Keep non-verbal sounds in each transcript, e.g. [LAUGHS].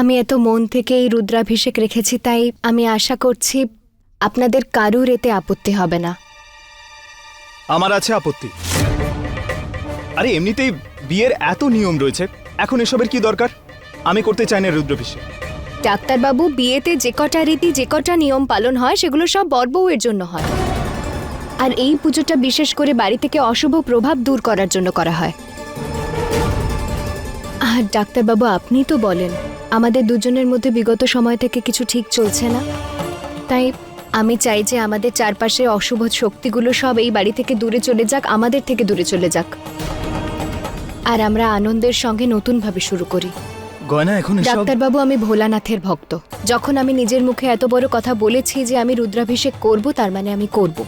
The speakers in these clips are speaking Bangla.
আমি এত মন থেকে এই রুদ্রাভিষেক রেখেছি তাই আমি আশা করছি আপনাদের কারুর এতে আপত্তি হবে না। আমার আছে আপত্তি। আরে এমনিতেই বিয়ের এত নিয়ম রয়েছে এখন এসবের কি দরকার? আমি করতে চাই না রুদ্রাভিষেক। ডাক্তারবাবু বিয়েতে যে কটা রীতি যে কটা নিয়ম পালন হয় সেগুলো সব বরবউয়ের জন্য হয়। আর এই পুজোটা বিশেষ করে বাড়ি থেকে অশুভ প্রভাব দূর করার জন্য করা হয়। আর ডাক্তারবাবু আপনি তো বলেন আমাদের দুজনের মধ্যে বিগত সময় থেকে কিছু ঠিক চলছে না। তাই আমি চাই যে আমাদের চারপাশে অশুভ শক্তিগুলো সব এই বাড়ি থেকে দূরে চলে যাক আমাদের থেকে দূরে চলে যাক। আর আমরা আনন্দের সঙ্গে নতুনভাবে শুরু করি। গয়না এখন ডাক্তারবাবু আমি ভোলানাথের ভক্ত। যখন আমি নিজের মুখে এত বড় কথা বলেছি যে আমি রুদ্রাভিষেক করব তার মানে আমি করব।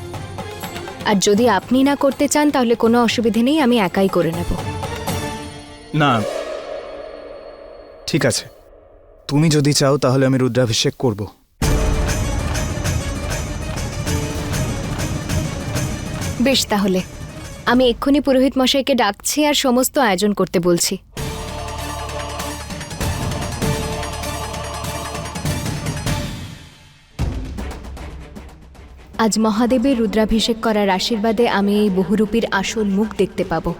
আর যদি আপনি না করতে চান তাহলে কোনো অসুবিধে নেই আমি একাই করে নেব। না। ঠিক আছে। তুমি যদি চাও, তাহলে আমি রুদ্রাভিষেক করব। বেশ তাহলে। আমি এক্ষুনি পুরোহিত মশাইকে ডাকছি আর সমস্ত আয়োজন করতে বলছি। আজ মহাদেবের রুদ্রাভিষেক করার আশীর্বাদে আমি এই বহুরূপীর আসল মুখ দেখতে পাবো।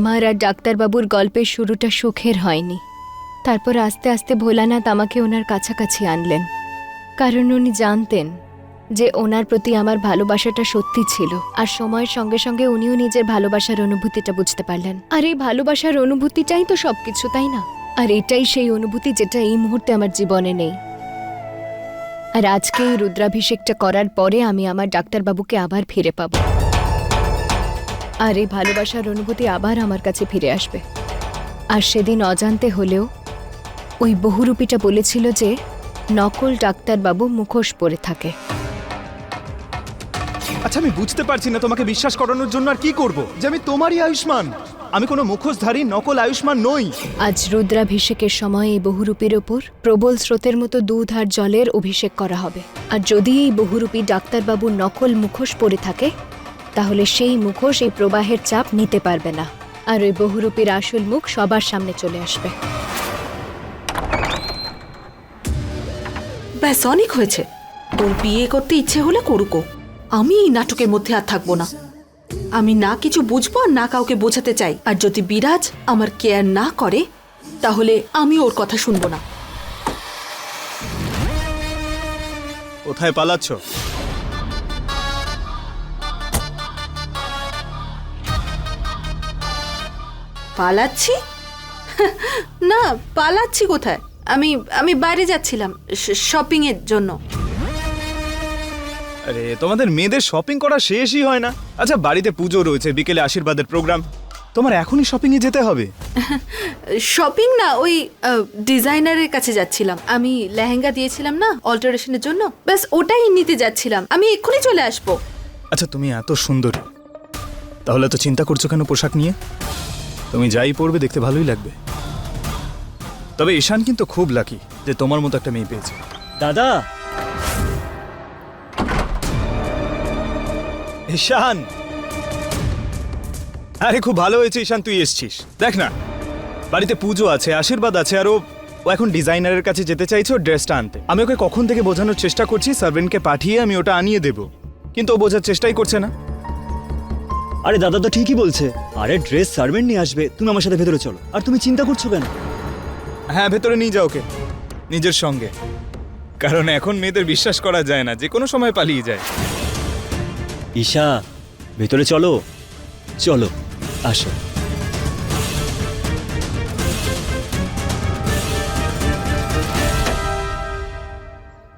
আমার আর ডাক্তারবাবুর গল্পের শুরুটা সুখের হয়নি। তারপর আস্তে আস্তে ভোলানাথ আমাকে ওনার কাছাকাছি আনলেন। কারণ উনি জানতেন যে ওনার প্রতি আমার ভালোবাসাটা সত্যি ছিল, আর সময়ের সঙ্গে সঙ্গে উনিও নিজের ভালোবাসার অনুভূতিটা বুঝতে পারলেন। আর এই ভালোবাসার অনুভূতিটাই তো সবকিছু, তাই না? আর এটাই সেই অনুভূতি যেটা এই মুহূর্তে আমার জীবনে নেই। আর আজকে এই রুদ্রাভিষেকটা করার পরে আমি আমার ডাক্তারবাবুকে আবার ফিরে পাবো। আর এই ভালোবাসার অনুভূতি আবার আমার কাছে ফিরে আসবে। আর সেদিন অজান্তে হলেও ওই বহুরূপীটা বলেছিল যে নকল ডাক্তারবাবু মুখোশ পরে থাকে। আচ্ছা আমি বুঝতে পারছি না তোমাকে বিশ্বাস করানোর জন্য আর কি করব। যে আমি তোমারই আয়ুষ্মান। আমি কোনো মুখোশধারী নকল আয়ুষ্মান নই। আজ রুদ্রাভিষেকের সময় এই বহুরূপীর ওপর প্রবল স্রোতের মতো দুধ আর জলের অভিষেক করা হবে। আর যদি এই বহুরূপী ডাক্তারবাবু নকল মুখোশ পরে থাকে তাহলে সেই মুখোশ এই প্রবাহের চাপ নিতে পারবে না। আর ওই বহুরূপীর আসল মুখ সবার সামনে চলে আসবে। ব্যাস অনেক হয়েছে। তোর বিয়ে করতে ইচ্ছে হলে করুকো। আমি এই নাটকের মধ্যে আর থাকব না। আমি না কিছু বুঝব আর না কাউকে বোঝাতে চাই। আর যদি বিরাজ আমার কেয়ার না করে তাহলে আমি ওর কথা শুনব না। কোথায় পালাচ্ছ? পালাচ্ছি? [LAUGHS] না পালাচ্ছি কোথায়? আমি আমি বাইরে যাচ্ছিলাম শপিং এর জন্য। আরে তোমাদের মেয়েদের শপিং করা শেষই হয় না। আচ্ছা বাড়িতে পুজো রয়েছে বিকেলে আশীর্বাদের প্রোগ্রাম। তোমার এখনই শপিং এ যেতে হবে? [LAUGHS] শপিং না ওই ডিজাইনারের কাছে যাচ্ছিলাম। আমি লেহেঙ্গা দিয়েছিলাম না অল্টারেশনের জন্য। ব্যাস ওটাই নিতে যাচ্ছিলাম। আমি এক্ষুনি চলে আসব। আচ্ছা তুমি এত সুন্দর। তাহলে তো চিন্তা করছ কেন পোশাক নিয়ে? তুমি যাই পড়বে দেখতে ভালোই লাগবে। তবে ঈশান কিন্তু খুব লাকি যে তোমার মতো একটা মেয়ে পেয়েছে। দাদা! ঈশান! আরে খুব ভালো হয়েছে ঈশান তুই এসছিস। দেখ না বাড়িতে পুজো আছে আশীর্বাদ আছে আর ও এখন ডিজাইনারের কাছে যেতে চাইছে ওর ড্রেসটা আনতে। আমি ওকে কখন থেকে বোঝানোর চেষ্টা করছি সার্ভেন্টকে পাঠিয়ে আমি ওটা আনিয়ে দেব। কিন্তু ও বোঝার চেষ্টাই করছে না। আরে দাদা তো ঠিকই বলছে। আরে ড্রেস সার্ভেন্ট নিয়ে আসবে তুমি আমার সাথে ভেতরে চলো। আর তুমি চিন্তা করছ কেন? হ্যাঁ ভেতরে নিয়ে যাও ওকে নিজের সঙ্গে। কারণ এখন মেয়েদের বিশ্বাস করা যায় না যে কোনো সময় পালিয়ে যায়। ঈশা ভেতরে চলো। চলো আসো।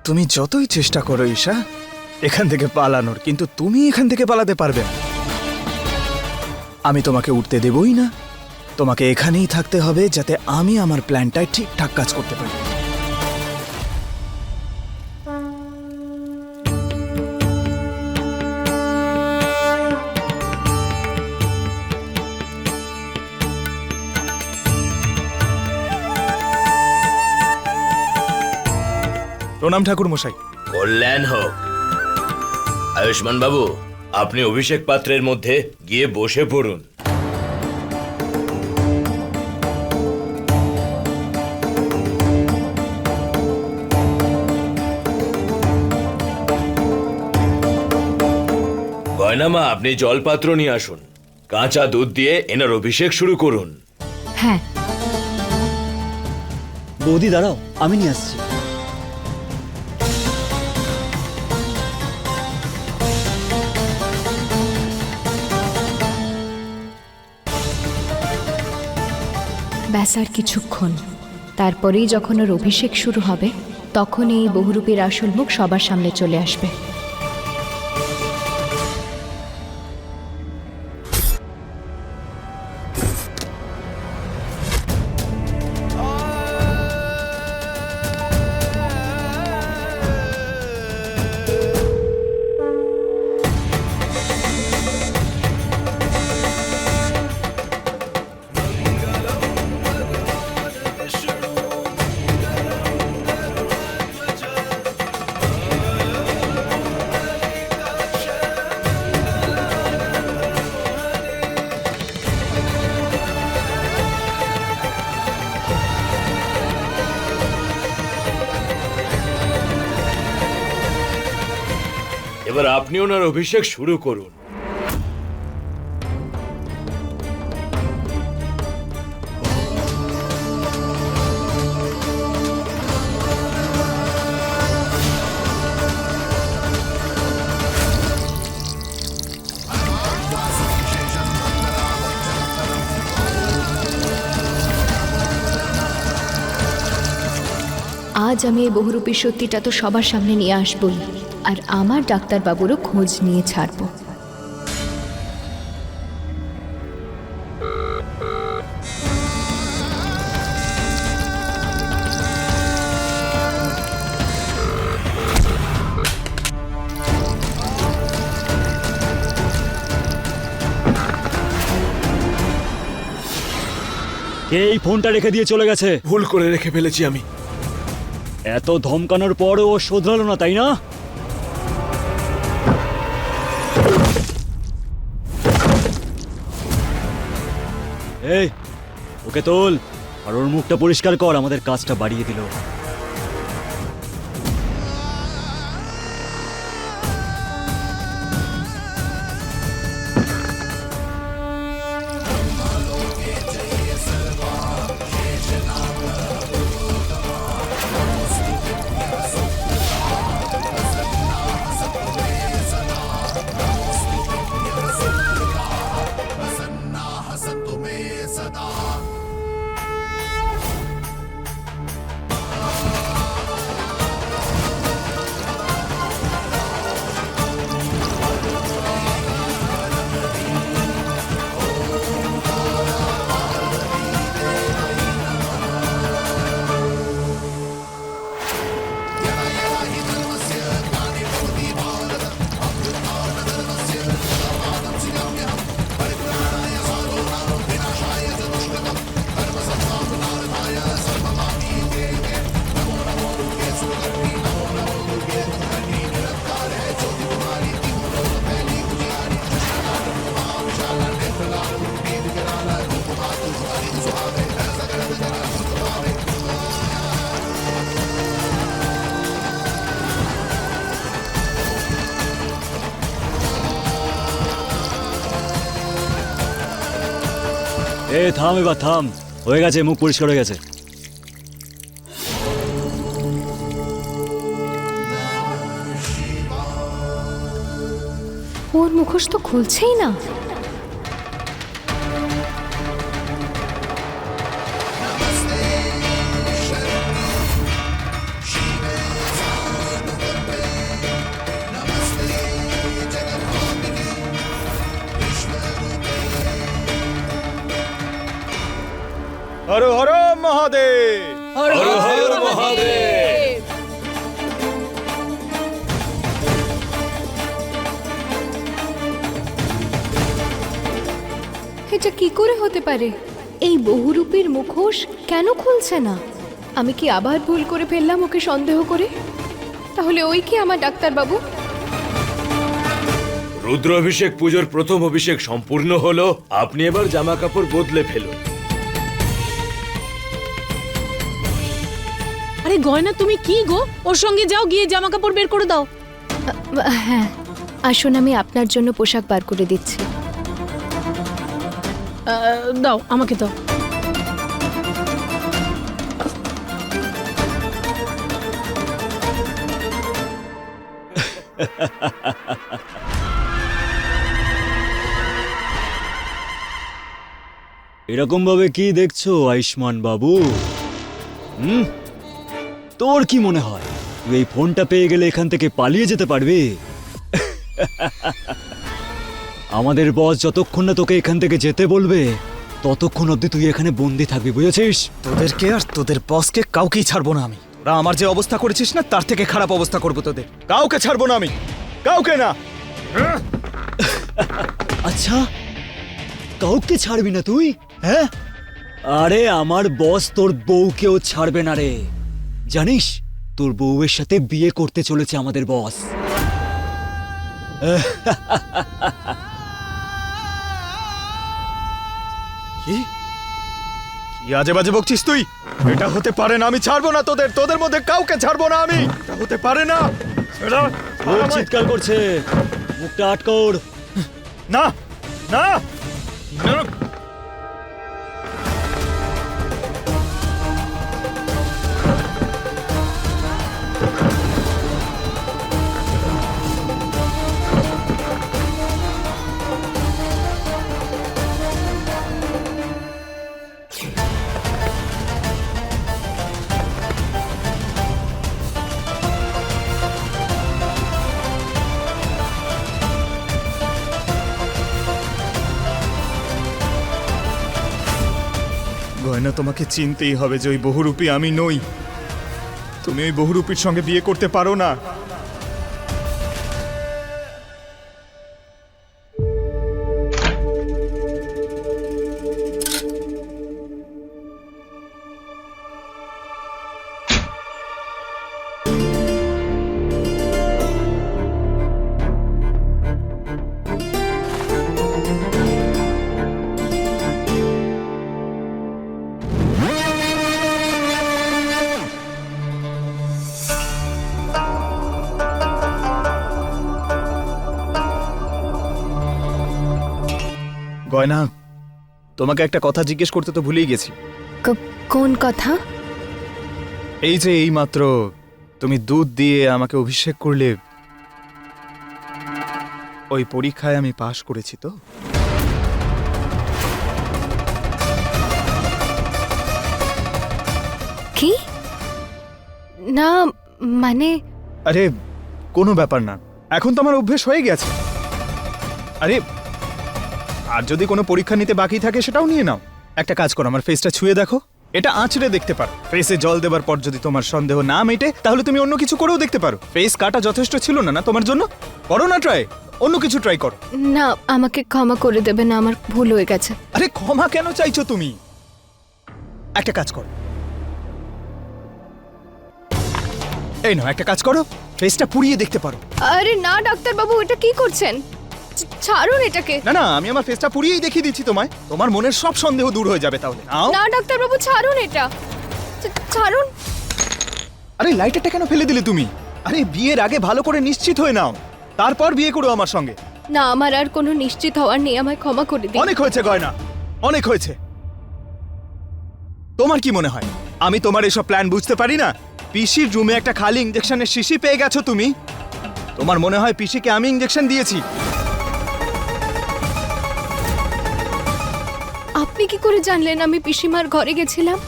তুমি যতই চেষ্টা করো ঈশা এখান থেকে পালানোর কিন্তু তুমি এখান থেকে পালাতে পারবে না। আমি তোমাকে উঠতে দেবই না। তোমাকে এখানেই থাকতে হবে যাতে আমি আমার প্ল্যানটায় ঠিকঠাক কাজ করতে পারি। প্রণাম ঠাকুর মশাই কল্যাণ হোক। আয়ুষ্মান বাবু আপনি অভিষেক পাত্রের মধ্যে গিয়ে বসে পড়ুন। গয়নামা আপনি জলপাত্র নিয়ে আসুন। কাঁচা দুধ দিয়ে এনার অভিষেক শুরু করুন। হ্যাঁ। বৌদি দাঁড়াও আমি নিয়ে আসছি। ব্যাস কিছুক্ষণ। তারপরেই যখন ওর অভিষেক শুরু হবে তখন এই বহুরূপীর আসল মুখ সবার সামনে চলে আসবে। ওনার অভিষেক শুরু করুন। আজ আমি এই বহুরূপী সত্যিটা তো সবার সামনে নিয়ে আসবই। আর আমার ডাক্তারবাবুরও খোঁজ নিয়ে ছাড়বো। কে এই ফোনটা রেখে দিয়ে চলে গেছে? ভুল করে রেখে ফেলেছি আমি। এত ধমকানোর পরও ও শোধরালো না তাই না? এই ওকে তোল। আর ওর মুখটা পরিষ্কার কর আমাদের কাজটা বাড়িয়ে দিল। এ, থাম এবার, থাম। হয়ে গেছে, মুখ পরিষ্কার হয়ে গেছে। ওর মুখোশ তো খুলছেই না। হর হর মহাদেব। এটা কি করে হতে পারে? এই বহুরূপীর মুখোশ কেন খুলছে না? আমি কি আবার ভুল করে ফেললাম ওকে সন্দেহ করে? তাহলে ওই কি আমার ডাক্তারবাবু? রুদ্র অভিষেক পুজোর প্রথম অভিষেক সম্পূর্ণ হলো। আপনি এবার জামা কাপড় বদলে ফেলুন। আরে গয়না তুমি কি গো? ওর সঙ্গে যাও গিয়ে জামা কাপড় বের করে দাও। হ্যাঁ আসুন আমি আপনার জন্য পোশাক বার করে দিচ্ছি। দাও আমাকে দাও। এরকম ভাবে কি দেখছ আয়ুষ্মান বাবু? হুম? তোর কি মনে হয়? তুই এই ফোনটা পেয়ে গেলে এখান থেকে পালিয়ে যেতে পারবি? আমাদের বস যতক্ষণ না তোকে এখান থেকে যেতে বলবে ততক্ষণ অবধি তুই এখানে বন্দি থাকবি বুঝেছিস? তোদেরকে আর তোদের বসকে কাউকেই ছাড়বো না আমি। তোরা আমার যে অবস্থা করেছিস না তার থেকে খারাপ অবস্থা করব তোদের। কাউকে ছাড়বো না আমি। কাউকে না। আচ্ছা কাউকে ছাড়বি না তুই হ্যাঁ? আরে আমার বস তোর বউকেও ছাড়বে না রে। জানিস তোর বউয়ের সাথে বিয়ে করতে চলেছে আমাদের বস। কি? কি আজে বাজে বকছিস তুই? এটা হতে পারে না আমি ছাড়বো না তোদের। তোদের মধ্যে কাউকে ছাড়বো না আমি। এটা হতে পারে না। চিৎকার করছে। মুখটা আটকর না না। তোমাকে চিনতেই হবে যে ওই বহুরূপী আমি নই। তুমি ওই বহুরূপীর সঙ্গে বিয়ে করতে পারো না। তোমাকে একটা কথা জিজ্ঞেস করতে তো ভুলেই গেছি। কোন কথা? এই যে এইমাত্র তুমি দুধ দিয়ে আমাকে অভিষেক করলে ওই পরীক্ষায় আমি পাশ করেছি তো? কি? না মানে? আরে কোনো ব্যাপার না। এখন তো আমার অভ্যেস হয়ে গেছে। আরে আর যদি কোনো পরীক্ষা নিতে বাকি থাকে সেটাও নিয়ে নাও। একটা কাজ করো আমার ফেসটা ছুঁয়ে দেখো। এটা আঁচড়ে দেখতে পারো। ফেসে জল দেবার পর যদি তোমার সন্দেহ না মেটে তাহলে তুমি অন্য কিছু করেও দেখতে পারো। ফেস কাটা যথেষ্ট ছিল না না তোমার জন্য? করো না ট্রাই অন্য কিছু ট্রাই করো। না আমাকে ক্ষমা করে দেবে না আমার ভুল হয়ে গেছে। আরে ক্ষমা কেন চাইছো তুমি? একটা কাজ করো। এই নাও একটা কাজ করো। ফেসটা পুড়িয়ে দেখতে পারো। আরে না ডাক্তারবাবু এটা কি করছেন? ছাড়ুন এটাকে। না না আমি আমার ফেসটা পুড়িয়েই দেখিয়ে দিচ্ছি তোমায়। তোমার মনের সব সন্দেহ দূর হয়ে যাবে তাহলে। নাও। না ডাক্তারবাবু ছাড়ুন এটা। ছাড়ুন। আরে লাইটারটা কেন ফেলে দিলে তুমি? আরে বিয়ের আগে ভালো করে নিশ্চিত হয়ে নাও। তারপর বিয়ে করো আমার সঙ্গে। না আমার আর কোনো নিশ্চিত হওয়ার নেই আমায় ক্ষমা করে দিন। অনেক হয়েছে গয়না। অনেক হয়েছে। তোমার কি মনে হয়? আমি তোমার এসব প্ল্যান বুঝতে পারি না? পিসির রুমে একটা খালি ইঞ্জেকশনের শিশি পেয়ে গেছো তুমি? তোমার মনে হয় পিসিকে আমি ইঞ্জেকশন দিয়েছি? আপনি কি করে জানলেন আমি পিসিমার ঘরে গেছিলাম?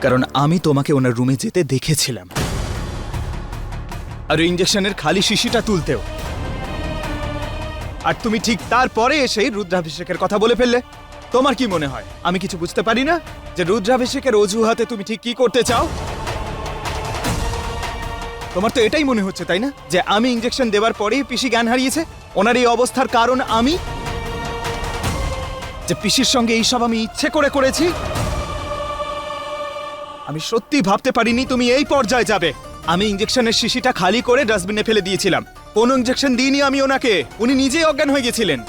কারণ আমি তোমাকে ওনার রুমে যেতে দেখেছিলাম। আর ইঞ্জেকশনের খালি শিশিটা তুলতেও। আর তুমি ঠিক তারপরে এসেই রুদ্রাভিষেকের কথা বলে ফেললে। তোমার কি মনে হয়? আমি কিছু বুঝতে পারি না যে রুদ্রাভিষেকের অজুহাতে তুমি ঠিক কি করতে চাও? তোমার তো এটাই মনে হচ্ছে, তাই না? যে আমি ইঞ্জেকশন দেওয়ার পরেই পিসি জ্ঞান হারিয়েছে, ওনার এই অবস্থার কারণ আমি? যে পিসির সঙ্গে এইসব আমি ইচ্ছে করে করেছি, আমি সত্যি ভাবতে পারিনি তুমি এই পর্যায়ে যাবে। আমি ইঞ্জেকশনের শিশিটা খালি করে ডাস্টবিনে ফেলে দিয়েছিলাম। কোনো ইঞ্জেকশন দিইনি আমি ওনাকে, উনি নিজেই অজ্ঞান হয়ে গেছিলেন।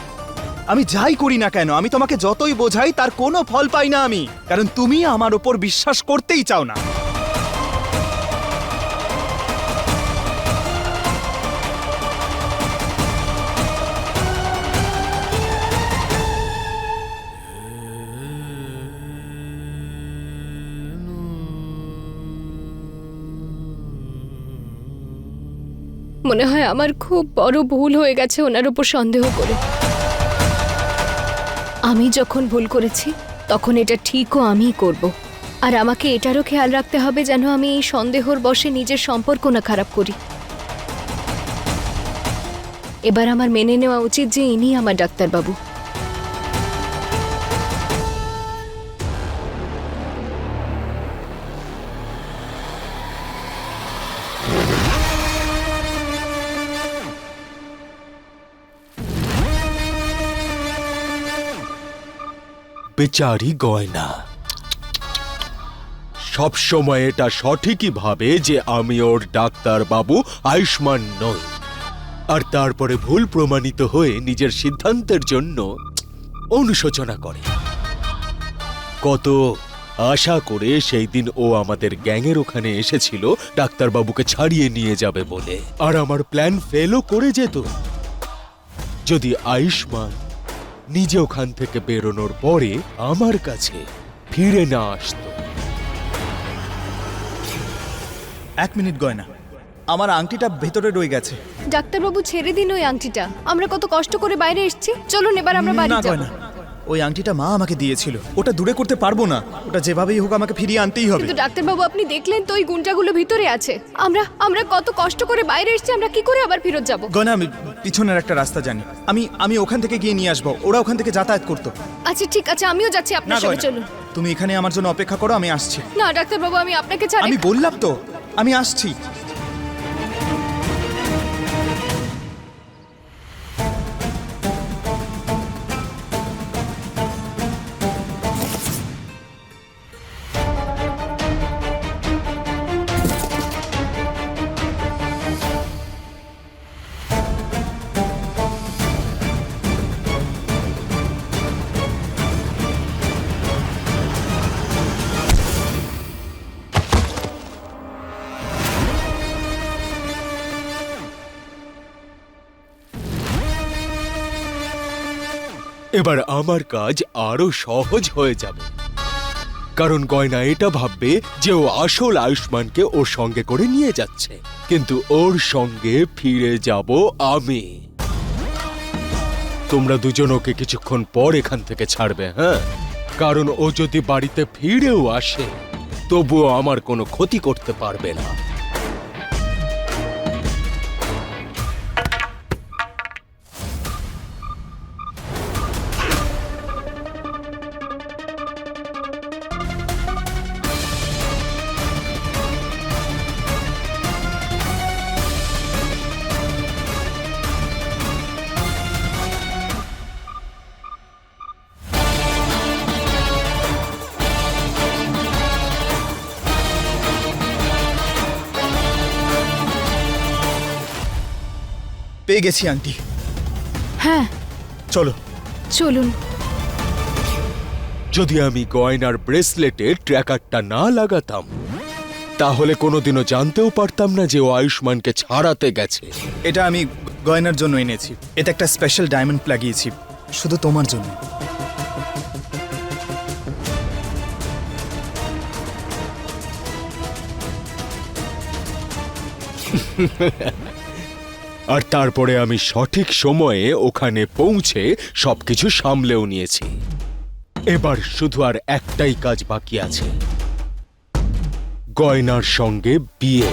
আমি যাই করি না কেন, আমি তোমাকে যতই বোঝাই তার কোনো ফল পাই না আমি, কারণ তুমি আমার ওপর বিশ্বাস করতেই চাও না। মনে হয় আমার খুব বড় ভুল হয়ে গেছে ওনার উপর সন্দেহ করে। আমি যখন ভুল করেছি, তখন এটা ঠিকও আমিই করব। আর আমাকে এটারও খেয়াল রাখতে হবে যেন আমি এই সন্দেহর বসে নিজের সম্পর্ক না খারাপ করি। এবার আমার মেনে নেওয়া উচিত যে ইনি আমার ডাক্তারবাবু। বেচারি গয়না। সব সময় এটা সঠিকই ভাবে যে আমি ওর ডাক্তার বাবু আয়ুষ্মান নই। আর তারপরে ভুল প্রমাণিত হয়ে নিজের সিদ্ধান্তের জন্য অনুশোচনা করে। কত আশা করে সেই দিন ও আমাদের গ্যাংয়ের ওখানে এসেছিল ডাক্তারবাবুকে ছাড়িয়ে নিয়ে যাবে বলে। আর আমার প্ল্যান ফেলও করে যেত। যদি আয়ুষ্মান নিজে ওখান থেকে বেরোনোর পরে আমার কাছে ফিরে না আসত। এক মিনিট গয়না। আমার আংটিটা ভেতরে রয়ে গেছে। ডাক্তারবাবু ছেড়ে দিন ওই আংটিটা। আমরা কত কষ্ট করে বাইরে এসেছি। চলুন এবার আমরা বাড়ি না যাব। গয়না। ওই আংটিটা মা আমাকে দিয়েছিল। ওটা দূরে করতে পারব না। ওটা যেভাবেই হোক আমাকে ফিরিয়ে আনতেই হবে। কিন্তু ডাক্তারবাবু আপনি দেখলেন তো ওই গুন্ডাগুলো ভিতরে আছে। আমরা আমরা কত কষ্ট করে বাইরে এসেছি আমরা কি করে আবার ফেরত যাব? গয়না আমি পিছনের একটা রাস্তা জানি। আমি আমি ওখান থেকে গিয়ে নিয়ে আসব। ওরা ওখান থেকে যাতায়াত করতো। আচ্ছা ঠিক আছে আমিও যাচ্ছি আপনার সঙ্গে চলুন। তুমি এখানে আমার জন্য অপেক্ষা করো আমি আসছি। না ডাক্তারবাবু আমি আপনাকে ছাড়ি আমি বললাম তো আমি আসছি। এবার আমার কাজ আরও সহজ হয়ে যাবে। কারণ গয়না এটা ভাববে যে ও আসল আয়ুষ্মানকে ওর সঙ্গে করে নিয়ে যাচ্ছে। কিন্তু ওর সঙ্গে ফিরে যাব আমি। তোমরা দুজন ওকে কিছুক্ষণ পর এখান থেকে ছাড়বে হ্যাঁ? কারণ ও যদি বাড়িতে ফিরেও আসে, তবুও আমার কোনো ক্ষতি করতে পারবে না। পেয়ে গেছি আন্টি। হ্যাঁ। চলো। চলুন। যদি আমি গয়নার ব্রেসলেটে ট্র্যাকারটা না লাগাতাম তাহলে কোনোদিনও জানতেও পারতাম না যে ও আয়ুষ্মানকে ছাড়াতে গেছে। এটা আমি গয়নার জন্য এনেছি। এটা একটা স্পেশাল ডায়মন্ড লাগিয়েছি। শুধু তোমার জন্য। [LAUGHS] আর তারপরে আমি সঠিক সময়ে ওখানে পৌঁছে সবকিছু সামলেও নিয়েছি। এবার শুধু আর একটাই কাজ বাকি আছে। গয়নার সঙ্গে বিয়ে।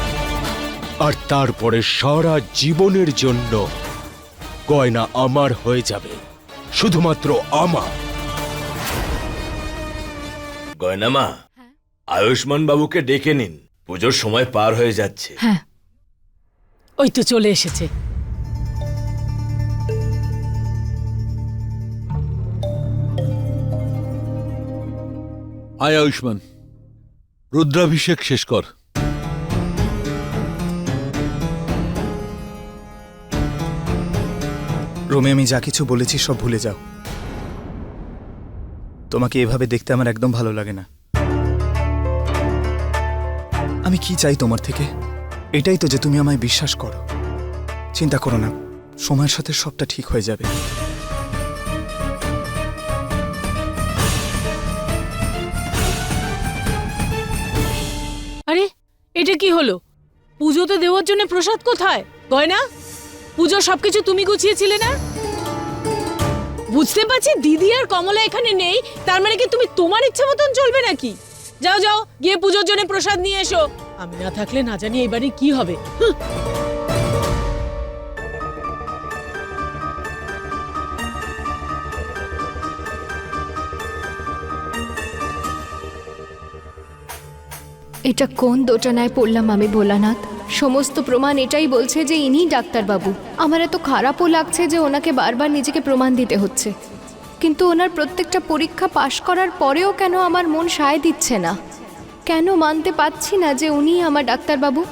আর তারপরে সারা জীবনের জন্য গয়না আমার হয়ে যাবে শুধুমাত্র আমার। গয়না মা আয়ুষ্মান বাবুকে ডেকে নিন। পুজোর সময় পার হয়ে যাচ্ছে। হ্যাঁ। ওই তো চলে এসেছে। আয় আয়ুষ্মান রুদ্রাভিষেক শেষ কর। রোমে আমি যা কিছু বলেছি সব ভুলে যাও। তোমাকে এভাবে দেখতে আমার একদম ভালো লাগে না। আমি কি চাই তোমার থেকে? এটাই তো যে তুমি আমায় বিশ্বাস করো। চিন্তা করো না, সময়ের সাথে সবটা ঠিক হয়ে যাবে। আরে, এটা কি হলো? পুজোতে দেওয়ার জন্য প্রসাদ কোথায়? গয়না? পুজো সবকিছু তুমি গুছিয়েছিলে না? বুঝতে পারছি দিদি আর কমলা এখানে নেই, তার মানে কি তুমি তোমার ইচ্ছে মতন চলবে নাকি? যাও যাও, গিয়ে পুজোর জন্য প্রসাদ নিয়ে এসো। আমি না থাকলে না জানি এবারে কি হবে। এটা কোন দোটানায় পড়লাম আমি, ভোলানাথ? সমস্ত প্রমাণ এটাই বলছে যে ইনি ডাক্তারবাবু। আমার এত খারাপও লাগছে যে ওনাকে বারবার নিজেকে প্রমাণ দিতে হচ্ছে। কিন্তু ওনার প্রত্যেকটা পরীক্ষা পাশ করার পরেও কেন আমার মন সায় দিচ্ছে না? কেন মানতে পারছি না যে উনি আমার ডাক্তারবাবু?